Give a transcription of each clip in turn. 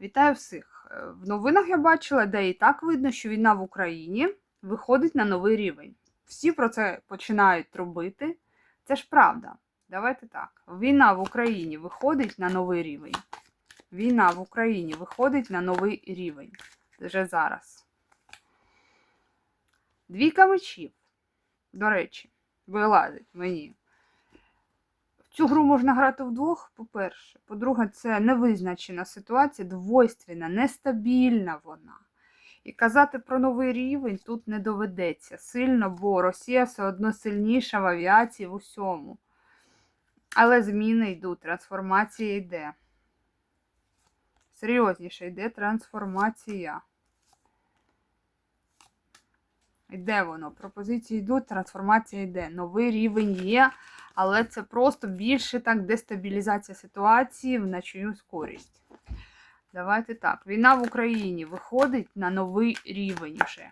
Вітаю всіх! Е, В новинах я бачила, де і так видно, що війна в Україні виходить на новий рівень. Всі про це починають робити. Це ж правда. Давайте так. Війна в Україні виходить на новий рівень. Війна в Україні виходить на новий рівень. Вже зараз. Двійка мечів. До речі, вилазить мені. Цю гру можна грати вдвох, по-перше. По-друге, це невизначена ситуація, двойственна, нестабільна вона. І казати про новий рівень тут не доведеться сильно, бо Росія все одно сильніша в авіації в усьому. Але зміни йдуть, трансформація йде. Серйозніше йде трансформація. Йде воно. Пропозиції йдуть, трансформація йде. Новий рівень є, але це просто більше так дестабілізація ситуації в чиюсь користь. Давайте так. Війна в Україні виходить на новий рівень вже.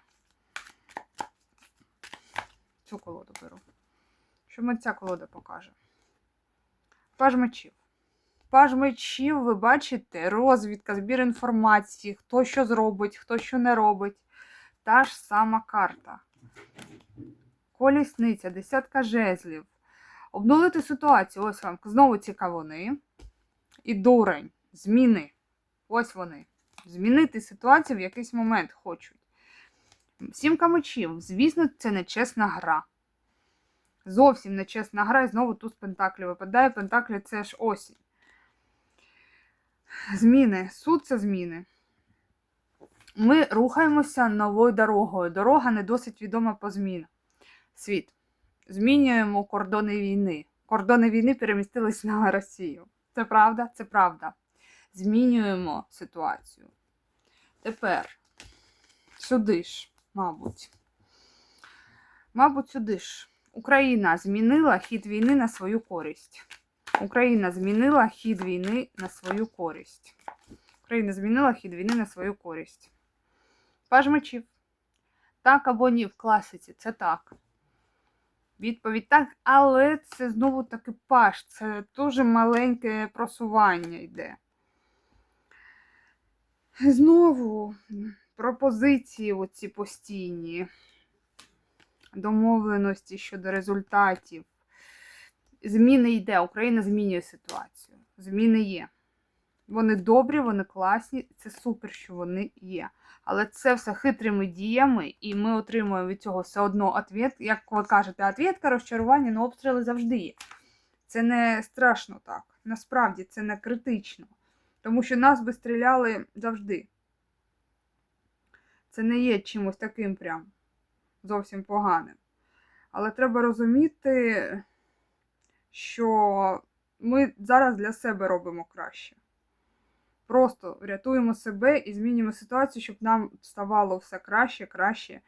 Цю колоду беру. Що мені ця колода покаже? Паж мечів. Паж мечів, ви бачите, розвідка, збір інформації, хто що зробить, хто що не робить. Та ж сама карта. Колісниця, десятка жезлів. Обнулити ситуацію. Ось вам знову ці кавуни. І дурень. Зміни. Ось вони. Змінити ситуацію в якийсь момент хочуть. Сімка мечів. Звісно, це нечесна гра. Зовсім нечесна гра, і знову туз Пентаклі випадає. Пентаклі це ж осінь. Зміни. Суд це зміни. Ми рухаємося новою дорогою. Дорога не досить відома по змінам. Світ. Змінюємо кордони війни. Кордони війни перемістились на Росію. Це правда? Це правда. Змінюємо ситуацію. Тепер сюди ж, мабуть. Мабуть, сюди ж. Україна змінила хід війни на свою користь. Україна змінила хід війни на свою користь. Україна змінила хід війни на свою користь. Паж мечів. Так або ні в класиці, це так. Відповідь так, але це знову таки паж. Це дуже маленьке просування йде. Знову пропозиції оці постійні, домовленості щодо результатів. Зміни йде, Україна змінює ситуацію. Зміни є. Вони добрі, вони класні, це супер, що вони є. Але це все хитрими діями, і ми отримуємо від цього все одно ответ. Як ви кажете, ответка, розчарування, ну обстріли завжди є. Це не страшно так. Насправді це не критично. Тому що нас би стріляли завжди. Це не є чимось таким прям зовсім поганим. Але треба розуміти, що ми зараз для себе робимо краще. Просто рятуємо себе і змінюємо ситуацію, щоб нам ставало все краще, краще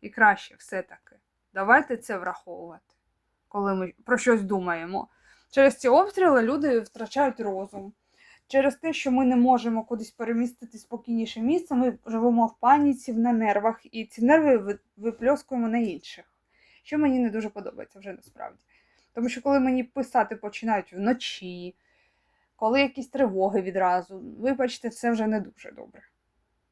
і краще все-таки. Давайте це враховувати, коли ми про щось думаємо. Через ці обстріли люди втрачають розум. Через те, що ми не можемо кудись перемістити спокійніше місце, ми живемо в паніці, на нервах, і ці нерви ви- випльоскуємо на інших. Що мені не дуже подобається вже насправді. Тому що коли мені писати починають вночі, коли якісь тривоги відразу, вибачте, це вже не дуже добре.